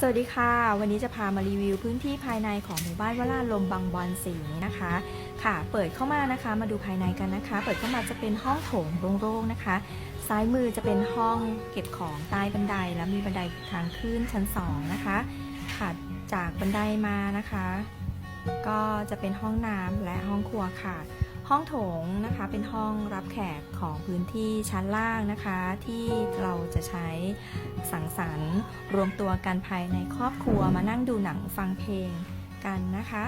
สวัสดีค่ะ วันนี้จะพามารีวิวพื้นที่ภายในของหมู่บ้านวราลมบางบอนสีนะคะ ค่ะ เปิดเข้ามานะคะ มาดูภายในกันนะคะ เปิดเข้ามาจะเป็นห้องโถงโล่งๆนะคะ ซ้ายมือจะเป็นห้องเก็บของใต้บันไดแล้วมีบันไดทางขึ้นชั้นสองนะคะค่ะจากบันไดมานะคะ ก็จะเป็นห้องน้ำและห้องครัวค่ะ ห้องโถงนะคะเป็นห้องรับแขกของพื้นที่ชั้นล่างนะคะ ที่เราจะใช้สังสรรค์รวมตัวกันภายในครอบครัวมานั่งดูหนังฟังเพลงกันนะคะ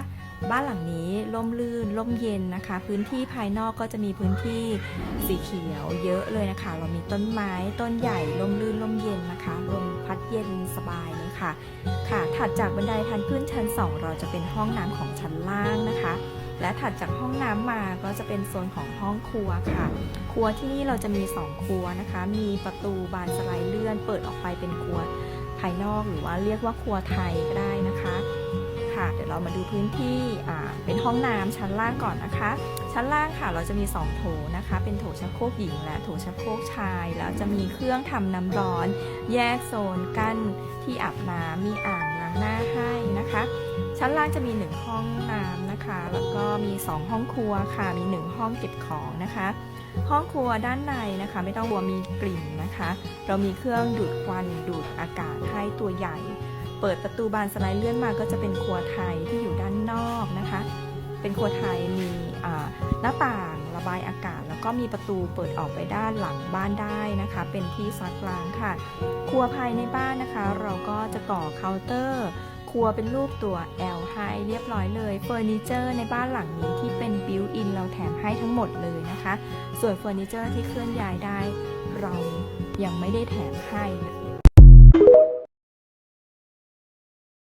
บ้านหลังนี้ร่มรื่นร่มเย็นนะคะ พื้นที่ภายนอกก็จะมีพื้นที่สีเขียวเยอะเลยนะคะ เรามีต้นไม้ต้นใหญ่ร่มรื่นร่มเย็นนะคะลมพัดเย็นสบายเลยค่ะ ถัดจากบันไดทางขึ้นชั้น 2 เราจะเป็นห้องน้ำของชั้นล่างนะคะ และถัดจากห้องน้ำมาก็จะเป็นโซนของห้องครัวค่ะ ครัวที่นี่เราจะมี 2 ครัวนะคะ มีประตูบานสไลด์เลื่อน เปิดออกไปเป็นครัวภายนอกหรือว่าเรียกว่าครัวไทยก็ได้นะคะค่ะ เดี๋ยวเรามาดูพื้นที่เป็นห้องน้ำชั้นล่างก่อนนะคะ ชั้นล่างค่ะเราจะมี 2 โถนะคะ เป็นโถชักโครกหญิง และโถชักโครกชาย แล้วจะมีเครื่องทำน้ำร้อน แยกโซนกั้นที่อาบน้ำมีอ่าง ชั้นล่างจะมี 1 ห้องน้ำนะคะ แล้วก็มี 2 ห้องครัวค่ะ มี 1 ห้องเก็บของนะคะ ห้องครัวด้านในนะคะ ไม่ต้องกลัวมีกลิ่นนะคะ เรามีเครื่องดูดควันดูดอากาศให้ตัวใหญ่ เปิดประตูบานสไลด์เลื่อนมาก็จะเป็นครัวไทยที่อยู่ด้านนอกนะคะ เป็นครัวไทยมีหน้าต่างระบายอากาศ แล้วก็มีประตูเปิดออกไปด้านหลังบ้านได้นะคะ เป็นที่ซักล้างค่ะ ครัวภายในบ้านนะคะ เราก็จะก่อเคาน์เตอร์ ครัวเป็นรูปตัว L ให้เรียบร้อยเลยเฟอร์นิเจอร์ในบ้านหลังนี้ที่เป็นบิวอินเราแถมให้ทั้งหมดเลยนะคะ ส่วนเฟอร์นิเจอร์ที่เคลื่อนย้ายได้ เรายังไม่ได้แถมให้